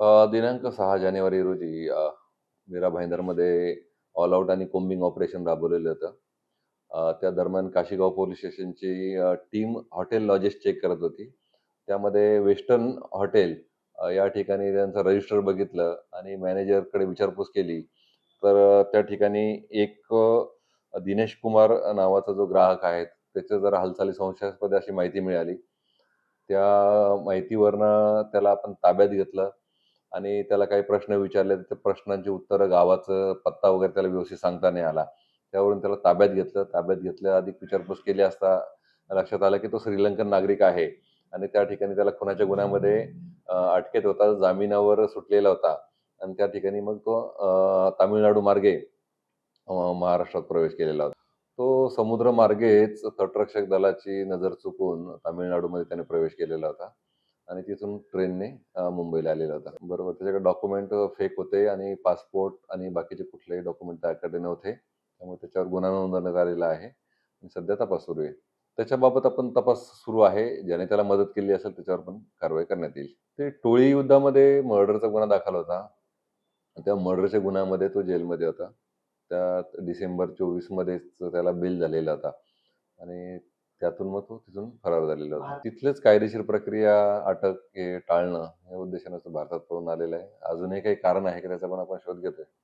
अ, दिनांक 6 जानेवारी रोजी अ, मीरा भाईंदरमध्ये ऑल आउट आणि कोम्बिंग ऑपरेशन राबवलेलं होतं. अ, त्या दरम्यान काशीगाव पोलीस स्टेशनची अ, टीम हॉटेल लॉजेस चेक करत होती. त्यामध्ये वेस्टर्न हॉटेल अ, या ठिकाणी त्यांचं रजिस्टर बघितलं आणि मॅनेजरकडे विचारपूस केली. तर अ, त्या ठिकाणी एक अ, दिनेश कुमार नावाचा जो ग्राहक आहे, त्याच्या जरा हालचाली संशयास्पद अशी माहिती मिळाली. त्या माहितीवरनं त्याला आपण ताब्यात घेतलं आणि त्याला काही प्रश्न विचारले, तर त्या प्रश्नांची उत्तरं, गावाचं पत्ता वगैरे त्याला व्यवस्थित सांगता नाही आला. त्यावरून त्याला ताब्यात घेतलं. ताब्यात घेतलं, अधिक विचारपूस केली असता लक्षात आलं, की तो श्रीलंकन नागरिक आहे आणि त्या ठिकाणी त्याला खुनाच्या गुन्ह्यामध्ये अटकेत होता. जामिनावर सुटलेला होता आणि त्या ठिकाणी मग तो तामिळनाडू मार्गे महाराष्ट्रात प्रवेश केलेला होता. तो समुद्रमार्गेच तटरक्षक दलाची नजर चुकून तामिळनाडूमध्ये त्याने प्रवेश केलेला होता आणि तिथून ट्रेनने मुंबईला आलेला होता. बरोबर. त्याच्याकडे डॉक्युमेंट फेक होते आणि पासपोर्ट आणि बाकीचे कुठलेही डॉक्युमेंट त्याकडे नव्हते. त्यामुळे त्याच्यावर गुन्हा नोंदवण्यात आलेला आहे आणि सध्या तपास सुरू आहे. त्याच्याबाबत आपण तपास सुरू आहे. ज्याने त्याला मदत केली असेल त्याच्यावर पण कारवाई करण्यात येईल. ते टोळी युद्धामध्ये मर्डरचा गुन्हा दाखल होता. त्या मर्डरच्या गुन्ह्यामध्ये तो जेलमध्ये होता. त्यात डिसेंबर चोवीसमध्येच त्याला बिल झालेला होता आणि त्यातून मग तो तिथून फरार झालेला होता. तिथलेच कायदेशीर प्रक्रिया, अटक हे टाळणं या उद्देशाने तो भारतात पळून आलेला आहे. अजूनही काही कारण आहे की त्याचा पण आपण शोध घेतोय.